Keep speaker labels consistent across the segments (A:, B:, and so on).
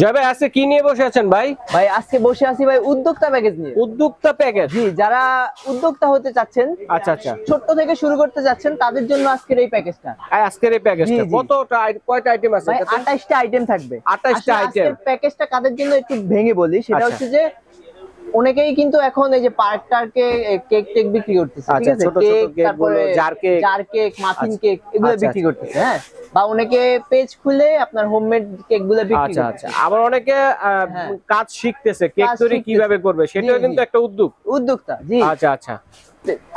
A: জয় ভাই আজকে কি নিয়ে বসে আছেন ভাই?
B: ভাই আজকে বসে আছি ভাই উদ্যোক্তা প্যাকেজ নিয়ে।
A: উদ্যোক্তা প্যাকেজ
B: জি যারা উদ্যোক্তা হতে চাচ্ছেন
A: আচ্ছা আচ্ছা।
B: ছোট্ট থেকে শুরু করতে চাচ্ছেন তাদের জন্য আজকের এই প্যাকেজটা
A: আজকের এই প্যাকেজটা। কতটা কয়টা আইটেম আছে?
B: ভাই
A: এটাতে?
B: আঠাশটা আইটেম থাকবে।
A: 28টা
B: আইটেম প্যাকেজটা কাদের জন্য একটু ভেঙে বলি সেটা
A: আচ্ছা।
B: হচ্ছে যে অনেকেই কিন্তু এখন এই যে পার্ক টার্কে কেক টেক বিক্রি করতেছে ঠিক
A: আচ্ছা,
B: আছে
A: ছোট ছোট
B: কেক তারপরে
A: jar cake.
B: Jar cake muffin. Cake এগুলো
A: আচ্ছা,
B: বিক্রি
A: আচ্ছা।
B: করতেছে হ্যাঁ বা অনেকে পেজ খুলে আপনার হোমমেড কেকগুলো বিক্রি
A: আচ্ছা আচ্ছা আবার অনেকে
B: হ্যাঁ।
A: কাজ শিখতেছে কেক তৈরি কীভাবে করবে সেটাও কিন্তু একটা উদ্যোগ
B: উদ্যোক্তা জি
A: আচ্ছা আচ্ছা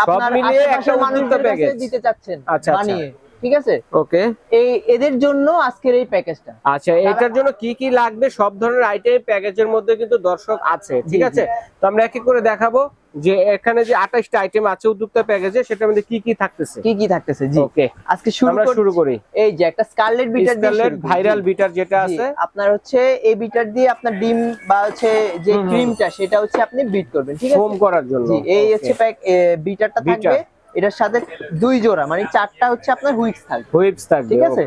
B: আপনার
A: মিলিয়ে একটা উদ্যোক্তা প্যাকেজ।
B: দিতে চাচ্ছেন
A: আচ্ছা, আচ্ছা।
B: বানিয়ে ঠিক আছে?
A: ওকে।
B: এই এদের জন্য আজকের এই প্যাকেজটা।
A: আচ্ছা এটার জন্য কি কি লাগবে? সব ধরনের আইটেম প্যাকেজের মধ্যে কিন্তু দর্শক আছে ঠিক আছে? তো আমরা এক এক করে দেখাবো যে এখানে যে আঠাশটা আইটেম আছে উদ্যোক্তা প্যাকেজে সেটার মধ্যে কি কি থাকতেছে?
B: কি কি থাকতেছে জি।
A: ওকে
B: আজকে শুরু
A: আমরা শুরু করি।
B: এই যে একটা scarlet beater
A: scarlet viral beater যেটা আছে।
B: আপনার হচ্ছে এই বিটার দিয়ে আপনার ডিম বা হচ্ছে যে। ক্রিমটা সেটা হচ্ছে আপনি বিট করবেন ঠিক আছে?
A: ফোম করার জন্য।
B: জি এই হচ্ছে প্যাক বিটারটা থাকবে। এটার সাথে দুই জোড়া মানে চারটা হচ্ছে আপনার হুইক্স থাকবে।
A: হুইপস থাকবে
B: ঠিক আছে?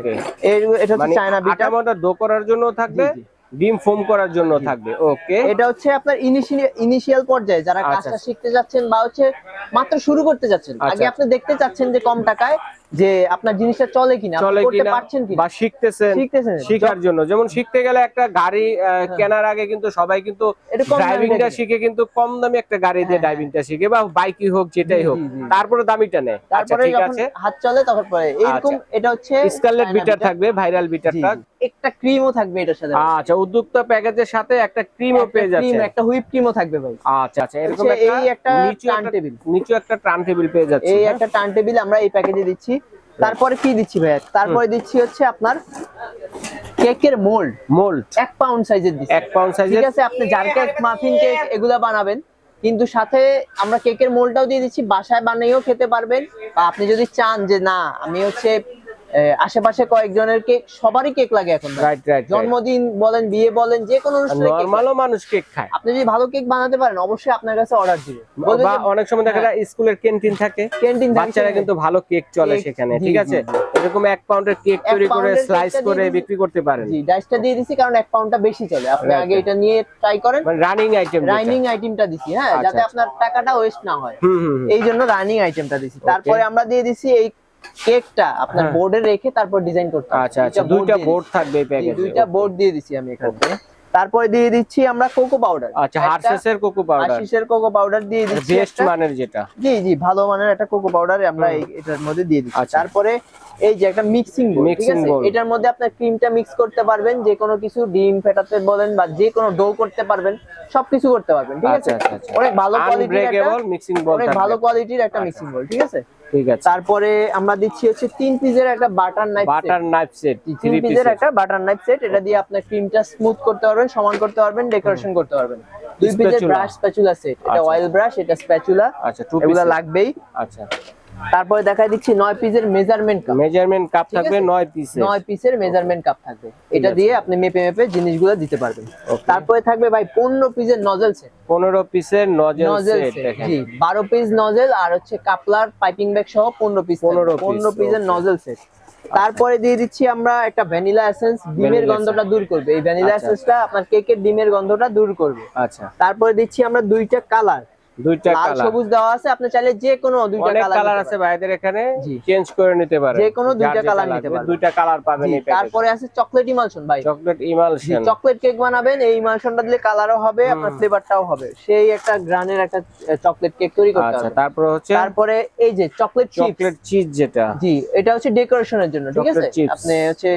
B: এর এটা হচ্ছে
A: মানে
B: China
A: beater.
B: Beater
A: dough dough করার জন্য থাকবে। ডিম ফোম করার জন্য থাকবে ওকে।
B: এটা হচ্ছে আপনার ইনিশিয়াল ইনিশিয়াল পর্যায়ে যারা
A: আচ্ছা,
B: কাজটা। শিখতে যাচ্ছেন বা হচ্ছে মাত্র শুরু করতে যাচ্ছেন।
A: আচ্ছা,
B: আগে
A: আচ্ছা।
B: আপনি দেখতে চাচ্ছেন যে কম টাকায় যে আপনার জিনিসটা চলে কিনা
A: চলে
B: করতে
A: কিনা
B: পারছেন কিনা?
A: বা শিখতেছেন
B: শিখতেছেন।
A: শিখার জন্য। যেমন শিখতে গেলে একটা গাড়ি কেনার আগে কিন্তু সবাই কিন্তু ড্রাইভিংটা শিখে কিন্তু কম দামি একটা গাড়ি দিয়ে
B: হ্যাঁ,
A: ড্রাইভিংটা শিখে বা বাইকই হোক যেটাই হোক। তারপরে দামিটা নেয়। আচ্ছা
B: তারপরে
A: ঠিক আছে।
B: হাত চলে তখন পরে। এইরকম এটা হচ্ছে
A: স্কারলেট বিটার থাকবে ভাইরাল
B: জি,
A: বিটারটা।
B: একটা ক্রিমও থাকবে এটার সাথে।
A: আচ্ছা উদ্যোক্তা প্যাকেজের সাথে একটা ক্রিমও পেয়ে
B: ক্রিম
A: যাচ্ছে
B: একটা হুইপ ক্রিমও থাকবে ভাই।
A: আচ্ছা আচ্ছা এরকম একটা
B: এই একটা টার্ন
A: একটা
B: টেবিল
A: নিচু একটা টার্ন টেবিল পেয়ে যাচ্ছে
B: এই
A: হ্যাঁ?
B: একটা টার্ন টেবিল আমরা এই প্যাকেজে দিচ্ছি। তারপরে কি দিচ্ছি তারপরে দিচ্ছি হচ্ছে আপনার কেকের মোল্ড।
A: মোল্ড।
B: এক পাউন্ড সাইজের দিচ্ছি।
A: এক পাউন্ড
B: ঠিক আছে আপনি জার কেক মাফিন কেক এগুলা বানাবেন কিন্তু সাথে আমরা কেকের মোলটাও দিয়ে দিচ্ছি বাসায় বানিয়েও খেতে পারবেন। বা আপনি যদি চান যে না আমি হচ্ছে আশেপাশে কয়েকজনের কেক সবারই কেক লাগে এখন
A: রাইট রাইট
B: জন্মদিন বলেন বিয়ে বলেন যে কোনো অনুষ্ঠানে
A: নরমালও মানুষ কেক খায়।
B: আপনি যদি ভালো কেক বানাতে পারেন অবশ্যই আপনার কাছে অর্ডার দিবে।
A: বা অনেক সময় দেখা যায় স্কুলের ক্যান্টিন থাকে
B: ক্যান্টিন
A: বাচ্চারা কিন্তু ভালো কেক চলে সেখানে ঠিক আছে? এরকম এক পাউন্ডের কেক তৈরি করে স্লাইস করে বিক্রি করতে পারেন।
B: জি ডাইসটা দিয়ে দিছি কারণ এক পাউন্ডটা বেশি চলে। আপনি আগে এটা নিয়ে ট্রাই করেন।
A: মানে রানিং আইটেম
B: রানিং আইটেমটা দিছি হ্যাঁ
A: আচ্ছা,
B: যাতে
A: আচ্ছা।
B: আপনার টাকাটা ওয়েস্ট না হয়। এই জন্য রানিং আইটেমটা দিছি। তারপরে আমরা দিয়ে দিছি এই কেকটা আপনার
A: হ্যাঁ।
B: বোর্ডে রেখে তারপর ডিজাইন করতে
A: আচ্ছা আচ্ছা দুইটা বোর্ড থাকবে এই প্যাকেজে
B: দুইটা বোর্ড দিয়ে দিছি আমি এখানে তারপরে দিয়ে দিচ্ছি আমরা কোকো পাউডার
A: আচ্ছা হার্সেসের কোকো পাউডার
B: কোকো পাউডার দিয়ে দিচ্ছি
A: বেস্ট মানের যেটা।
B: জি জি ভালো মানের একটা কোকো পাউডার আমরা এটার মধ্যে দিয়ে দিচ্ছি।
A: আচ্ছা।
B: তারপরে এই যে একটা মিক্সিং বোল ঠিক
A: Mixing
B: আছে? এটার মধ্যে আপনার ক্রিমটা মিক্স করতে পারবেন যে কোনো কিছু ডিম ফেটাতে বলেন বা যে কোনো ডো করতে পারবেন সবকিছু করতে পারবেন ঠিক আছে?
A: আচ্ছা আচ্ছা
B: অনেক ভালো কোয়ালিটির একটা
A: মিক্সিং বল
B: অনেক ভালো কোয়ালিটির একটা। মিক্সিং বোল ঠিক আছে?
A: ঠিক আছে।
B: তারপরে আমরা দিচ্ছি হচ্ছে তিন পিসের একটা butter knife
A: butter knife set
B: তিন পিসের একটা বাটার নাইফ সেট এটা দিয়ে আপনি ক্রিমটা স্মুথ করতে পারবেন সমান করতে পারবেন ডেকোরেশন করতে পারবেন। দুই পিসের ব্রাশ স্প্যাচুলা সেট এটা
A: আচ্ছা।
B: অয়েল ব্রাশ এটা স্প্যাচুলা
A: আচ্ছা টু
B: এগুলা লাগবেই।
A: আচ্ছা।
B: তারপরে দেখাই দিচ্ছি নয় পিসের মেজারমেন্ট কাপ
A: মেজারমেন্ট কাপ থাকবে
B: আছে?
A: 9 পিসের
B: নয় পিসের মেজারমেন্ট কাপ থাকবে। এটা দিয়ে আপনি মেপে মেপে জিনিসগুলো দিতে পারবেন। তারপরে থাকবে ভাই পনেরো পিসের নজল সেট
A: 15 পিসের নজেল সেট দেখেন।
B: জি। বারো পিস নজেল আর হচ্ছে কাপলার পাইপিং ব্যাগ সহ পনেরো পিস
A: 15 piece,
B: পনেরো পিসের. নজেল সেট তারপরে দিয়ে দিচ্ছি আমরা একটা ভ্যানিলা এসেন্স ডিমের গন্ধটা দূর করবে। এই ভ্যানিলা
A: আচ্ছা।
B: এসেন্সটা আপনার কেকের ডিমের গন্ধটা দূর করবে।
A: আচ্ছা।
B: তারপরে দিচ্ছি আমরা দুইটা কালার
A: দুইটা কালার
B: সবুজ দেওয়া আছে আপনি চাইলে যে কোনো দুইটা কালার
A: কালার আছে ভাইদের এখানে চেঞ্জ করে নিতে পারে
B: যে কোনো দুইটা colour নিতে পারবেন।
A: দুইটা কালার পাবেন এই
B: তারপরে আছে চকলেট ইমালশন ভাই।
A: চকলেট ইমালশন
B: চকলেট কেক বানাবেন এই ইমালশনটা দিলে কালারও হবে আপনার ফ্লেভারটাও হবে। সেই একটা গ্রানের একটা চকলেট কেক তৈরি করতে
A: আচ্ছা
B: হবে।
A: তারপর হচ্ছে
B: তারপরে এই যে চকলেট চিপস
A: চকলেট চিজ যেটা।
B: জি এটা হচ্ছে ডেকোরেশনের জন্য ঠিক আছে? আপনি হচ্ছে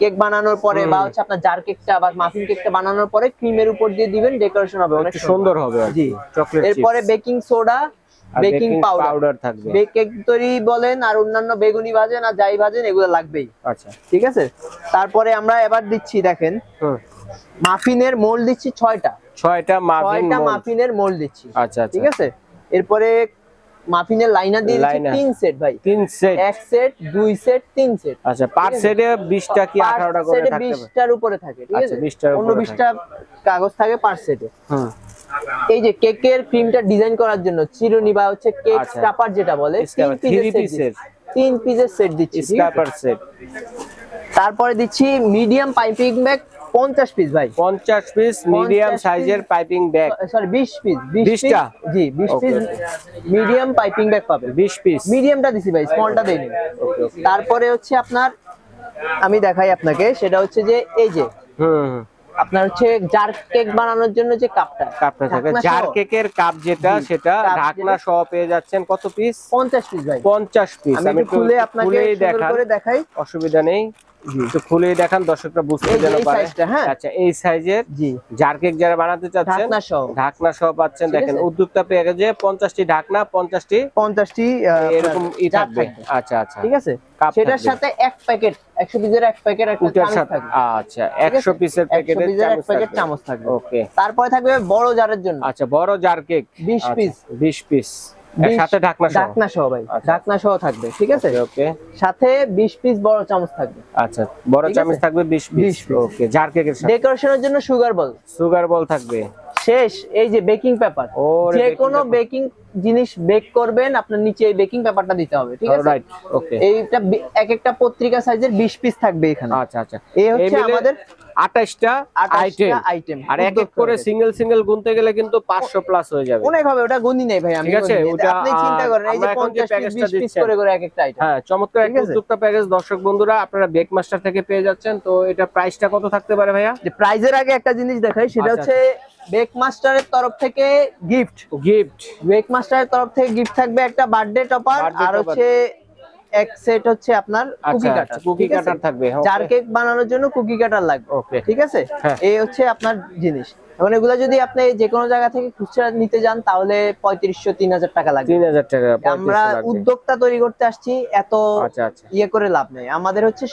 B: কেক বানানোর পরে বা হচ্ছে আপনার জার কেকটা বা মাফিন কেকটা বানানোর পরে ক্রিমের উপর দিয়ে দিবেন ডেকোরেশন হবে অনেক
A: সুন্দর হবে
B: জি।
A: চকলেট
B: এরপরে বেকিং সোডা বেকিং পাউডার
A: থাকবে।
B: কেক তৈরি বলেন আর অন্যান্য বেগুনি ভাজেন আর যাই ভাজেন এগুলো লাগবেই।
A: আচ্ছা।
B: ঠিক আছে? তারপরে আমরা এবার দিচ্ছি দেখেন।
A: হুম।
B: মাফিনের মোল্ড দিচ্ছি ছয়টা।
A: ছয়টা মাফিন।
B: মাফিনের মোল্ড দিচ্ছি।
A: আচ্ছা আচ্ছা।
B: ঠিক আছে? এরপরে মাফিনের লাইনার দিয়ে দিচ্ছি তিন সেট ভাই।
A: তিন সেট।
B: এক সেট দুই সেট তিন সেট।
A: আচ্ছা পার সেটে 20টা কি 18টা করে পারে?
B: বিশটার উপরে থাকে ঠিক
A: আছে
B: আছে?
A: 20টার উপরে
B: অন্য বিশটা কাগজ থাকে পার সেটে।
A: হুম।
B: এই যে কেকের ক্রিমটা ডিজাইন করার জন্য চিরুনি বা হচ্ছে কেক
A: আচ্ছা।
B: স্টাপার যেটা বলে তিন
A: Scraper,
B: পিসের। তিন পিসের সেট দিচ্ছি ঠিক
A: স্ক্র্যাপার সেট
B: তারপরে দিচ্ছি মিডিয়াম পাইপিং ব্যাগ পঞ্চাশ পিস ভাই।
A: পঞ্চাশ পিস মিডিয়াম সাইজের পাইপিং ব্যাগ
B: সরি বিশ পিস বিশ
A: 20 টা?
B: জি বিশ
A: Okay,
B: piece medium piping bag পাবেন।
A: বিশ পিস
B: মিডিয়ামটা দিছি ভাই স্মলটা দেয়নি তারপরে হচ্ছে আপনার আমি দেখাই আপনাকে সেটা হচ্ছে যে এই যে
A: হুম।
B: আপনার হচ্ছে জার কেক বানানোর জন্য যে কাপটা
A: কাপটা থাকে। জার। কেকের কাপ যেটা সেটা ঢাকনা সহ পেয়ে যাচ্ছেন কত পিস
B: পঞ্চাশ পিস ভাই।
A: পঞ্চাশ পিস
B: আমি খুলে আপনাকে দেখাই।
A: অসুবিধা নেই। একটু খুলেই দেখান দর্শকরা বুঝতে যেন পারে।
B: হ্যাঁ।
A: আচ্ছা এই সাইজের
B: জি।
A: যারা বানাতে চাচ্ছেন
B: ঢাকনা সহ।
A: ঢাকনা সহ পাচ্ছেন দেখেন? উদ্যোক্তা প্যাকেজে পঞ্চাশটি ঢাকনা পঞ্চাশটি
B: পঞ্চাশটি
A: এরকম ই থাকবে। আচ্ছা আচ্ছা।
B: ঠিক আছে? সেটার সাথে এক প্যাকেট একশো পিসের এক প্যাকেট একটা চামচ
A: সাথে।
B: থাকবে।
A: আচ্ছা একশো পিসের
B: 100 এক প্যাকেট চামচ থাকবে।
A: ওকে।
B: তারপরে থাকবে বড় জারের জন্য।
A: আচ্ছা বড় জার কেক
B: 20 পিস
A: বিশ পিস
B: 20
A: সাথে ঢাকনা সহ।
B: ঢাকনা সহ ভাই
A: আচ্ছা।
B: ঢাকনা সহ থাকবে ঠিক আছে?
A: ওকে
B: সাথে বিশ পিস বড় চামচ থাকবে।
A: আচ্ছা বড় চামচ থাকবে বিশ
B: 20
A: পিস। ওকে জার কেকের সাথে।
B: ডেকোরেশনের জন্য সুগার বল
A: সুগার বল থাকবে।
B: শেষ এই যে বেকিং পেপার যে কোনো বেকিং জিনিস বেক করবেন আপনার নিচে এই বেকিং পেপারটা দিতে হবে ঠিক আছে?
A: রাইট ওকে
B: এইটা এক একটা পত্রিকা সাইজের 20 পিস থাকবে এখানে।
A: আচ্ছা আচ্ছা।
B: এই হচ্ছে আমাদের
A: আঠাশটা
B: 28টা
A: আইটেম আর এক এক করে সিঙ্গেল সিঙ্গেল গুনতে গেলে কিন্তু পাঁচশো প্লাস হয়ে যাবে।
B: অনেক হবে ওটা গণি নেই ভাই আমি
A: ঠিক আছে, ওটা,
B: আপনি চিন্তা করেন এই যে
A: আমরা এখন যে
B: 50 পিস
A: প্যাকেজটা
B: 20 পিস করে করে এক একটা আইটেম
A: হ্যাঁ চমৎকার একটা? উদ্যোক্তা প্যাকেজ দর্শক বন্ধুরা আপনারা বেক মাস্টার থেকে পেয়ে যাচ্ছেন তো এটা প্রাইসটা কত থাকতে পারে ভাইয়া?
B: যে প্রাইজের আগে একটা জিনিস দেখাই সেটা
A: আচ্ছা,
B: হচ্ছে বেক মাস্টারের তরফ থেকে গিফট
A: গিফট
B: বেক মাস্টারের তরফ থেকে গিফট থাকবে একটা বার্থডে টপার আর হচ্ছে এক সেট হচ্ছে আপনার কুকি কাটার
A: কুকি কাটার থাকবে
B: জার কেক বানানোর জন্য কুকি কাটার লাগবে।
A: ওকে
B: ঠিক আছে?
A: হ্যাঁ।
B: এই হচ্ছে আপনার জিনিস। এখন এগুলো যদি আপনি যে কোনো জায়গা থেকে খুচরা নিতে যান তাহলে পঁয়ত্রিশশো তিন হাজার টাকা লাগবে।
A: তিন হাজার টাকা
B: আমরা উদ্যোক্তা তৈরি করতে আসছি এত
A: আচ্ছা আচ্ছা।
B: ইয়ে করে লাভ নেই। আমাদের হচ্ছে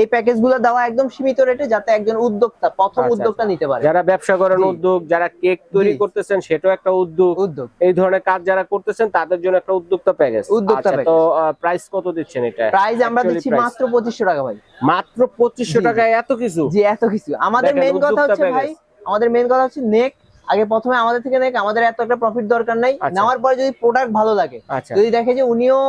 B: এই প্যাকেজগুলো দেওয়া একদম সীমিত রেটে যাতে একজন উদ্যোক্তা প্রথম
A: আচ্ছা,
B: উদ্যোক্তা নিতে পারে।
A: যারা ব্যবসা করেন উদ্যোগ যারা কেক তৈরি করতেছেন সেটাও একটা উদ্যোগ।
B: উদ্যোগ।
A: এই ধরনের কাজ যারা করতেছেন তাদের জন্য একটা উদ্যোক্তা প্যাকেজ
B: উদ্যোক্তা
A: আচ্ছা, তো প্রাইস কত দিচ্ছেন এটা?
B: প্রাইস আমরা দিচ্ছি মাত্র পঁচিশশো টাকা ভাই।
A: মাত্র পঁচিশশো
B: জি, জি।
A: টাকায় এত কিছু?
B: জি এত কিছু। আমাদের মেন কথা হচ্ছে ভাই আমাদের মেন কথা হচ্ছে নেক। আগে প্রথমে আমাদের থেকে নেক আমাদের এত একটা প্রফিট দরকার নাই।
A: আচ্ছা।
B: নেওয়ার পরে যদি প্রোডাক্ট ভালো লাগে
A: আচ্ছা।
B: যদি দেখে যে উনিও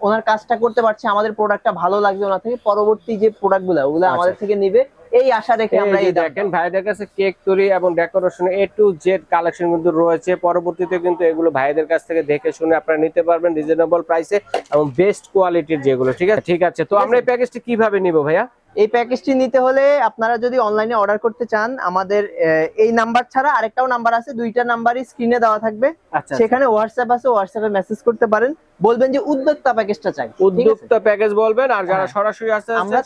B: ওনার কাজটা করতে পারছে আমাদের প্রোডাক্টটা ভালো লাগবে ওনার থেকে পরবর্তী যে প্রোডাক্টগুলো ওগুলো
A: আচ্ছা।
B: আমাদের থেকে নিবে এই আশা রেখে আমরা এই
A: দেখেন ভাইদের কাছে কেক তৈরি এবং decoration A to Z collection কিন্তু রয়েছে পরবর্তীতে কিন্তু এগুলো ভাইদের কাছ থেকে দেখে শুনে আপনারা নিতে পারবেন রিজনেবল প্রাইসে এবং বেস্ট কোয়ালিটির যেগুলো ঠিক আছে ঠিক আছে তো আমরা এই। প্যাকেজটি কীভাবে নিব ভাইয়া
B: এই প্যাকেজটি নিতে হলে আপনারা যদি অনলাইনে অর্ডার করতে চান আমাদের এই নাম্বার ছাড়া আরেকটাও নাম্বার আছে দুইটা নাম্বারই স্ক্রিনে দেওয়া থাকবে।
A: আচ্ছা
B: সেখানে হোয়াটসঅ্যাপ আছে হোয়াটসঅ্যাপে মেসেজ করতে পারেন। বলবেন যে উদ্যোক্তা প্যাকেজটা চাই
A: উদ্যোক্তা প্যাকেজ বলবেন আর যারা
B: হ্যাঁ।
A: সরাসরি আসতে
B: আমরা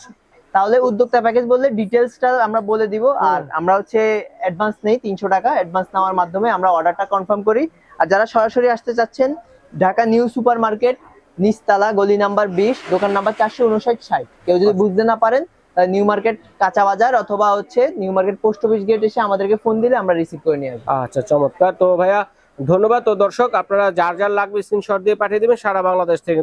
B: তাহলে উদ্যোক্তা প্যাকেজ বললে ডিটেলসটা আমরা বলে দিব আর আমরা হচ্ছে অ্যাডভান্স নেই তিনশো টাকা অ্যাডভান্স নেওয়ার মাধ্যমে আমরা অর্ডারটা কনফার্ম করি। আর যারা সরাসরি আসতে চাচ্ছেন ঢাকা নিউ সুপার মার্কেট নিচতলা গলি নাম্বার বিশ দোকান নাম্বার চারশো উনষাট ষাট। কেউ যদি বুঝতে না পারেন নিউ মার্কেট কাঁচা বাজার অথবা হচ্ছে new market post office gate এসে আমাদেরকে ফোন দিলে আমরা রিসিভ করে নিয়ে আসব।
A: আচ্ছা চমৎকার। তো ভাইয়া, ধন্যবাদ। তো দর্শক, আপনারা যার যার লাগবে স্ক্রিনশট দিয়ে পাঠিয়ে দেবেন, সারা বাংলাদেশ থেকে